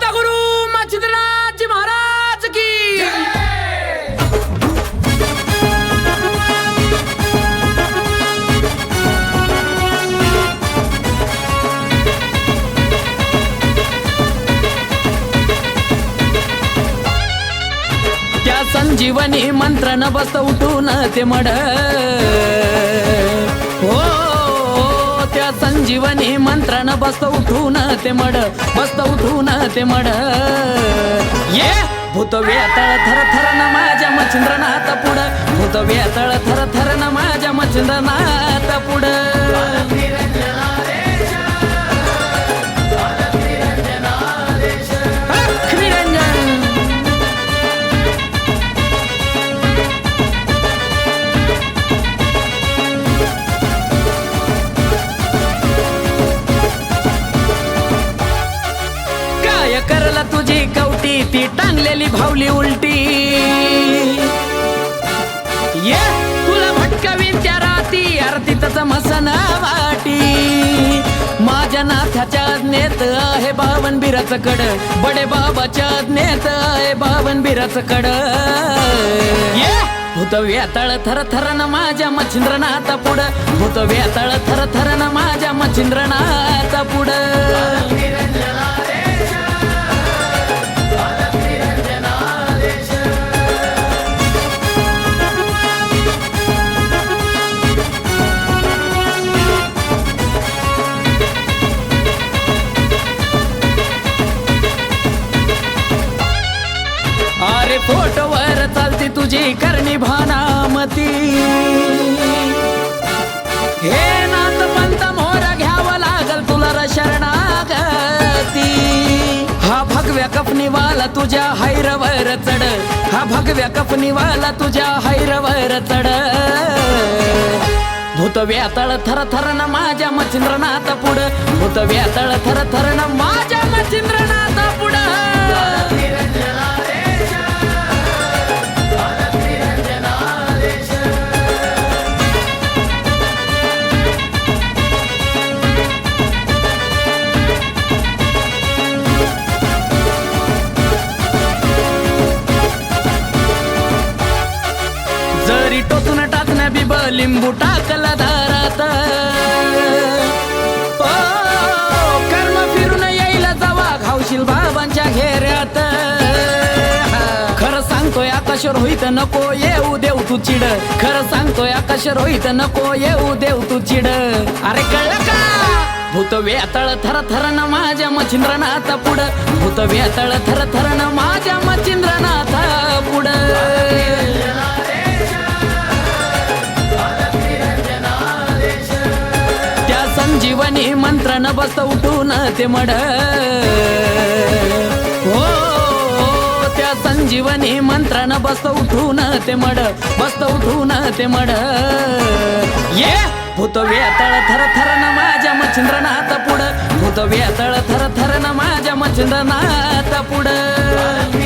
सदागुरु मच्छिंद्रनाथ महाराज की। त्या संजीवनी मंत्र न बसत उठून ते मड हो त्या संजीवनी मंत्र बसत उठून ते मड बसत उठून ते मड. ये! भूत वेतळ थर थर न माझ्या मच्छिंद्रनाथ पुढ. भूत वेतळ थर थर न माझ्या मच्छिंद्रनाथ पुढ. ती टांगलेली भावली उलटी. ये तुला भटकवीन त्या राती आरती तसं मसन वाटी. माझ्या नाथ्याच्या आज्ञेत आहे बावन बिराच कड. बडे बाबाच्या आज्ञेत आहे बावन बिराच कड. ये भूत व्यातळ थर थरन माझ्या मच्छिंद्रनाथ पुढं. भूत व्यातळ थर थरन अरे फोटोवर चालते तुझी करणी भानामती. हे नात पंत मोर घ्यावं लागल तुला शरणागती. हा भगव्या कपनीवाला तुझ्या हैरवर चढ. हा भगव्या कपनीवाला तुझ्या हैरवर चढ. भूत व्यातळ थर थर न माझ्या मच्छिंद्रनाथ पुढ. भूत व्यातळ थर थर न माझ्या मच्छिंद्रनाथ लिंबू टाकला दारात. कर्म फिरून येईल जावा घावशील बाबांच्या घेऱ्यात. खरं सांगतोय आकाश रोहित नको येऊ देऊ तू चिड. खरं सांगतोय आकाश रोहित नको येऊ देऊ तू चिड. अरे कळलं का? भूत वेतळ थर थर न माझ्या मच्छिंद्रनाथ पुढ. भूत वेतळ थर थर न माझ्या मच्छिंद्रनाथ पुढ. बसत उठून ते मड. हो त्या संजीवनी मंत्रानं बसता उठून ते मड. बसत उठून ते मड. ये! भूत वेतळ थर थर न माझ्या मच्छिंद्रनाथ पुढं. भूत वेतळ थर थर न माझ्या मच्छिंद्रनाथ पुढं.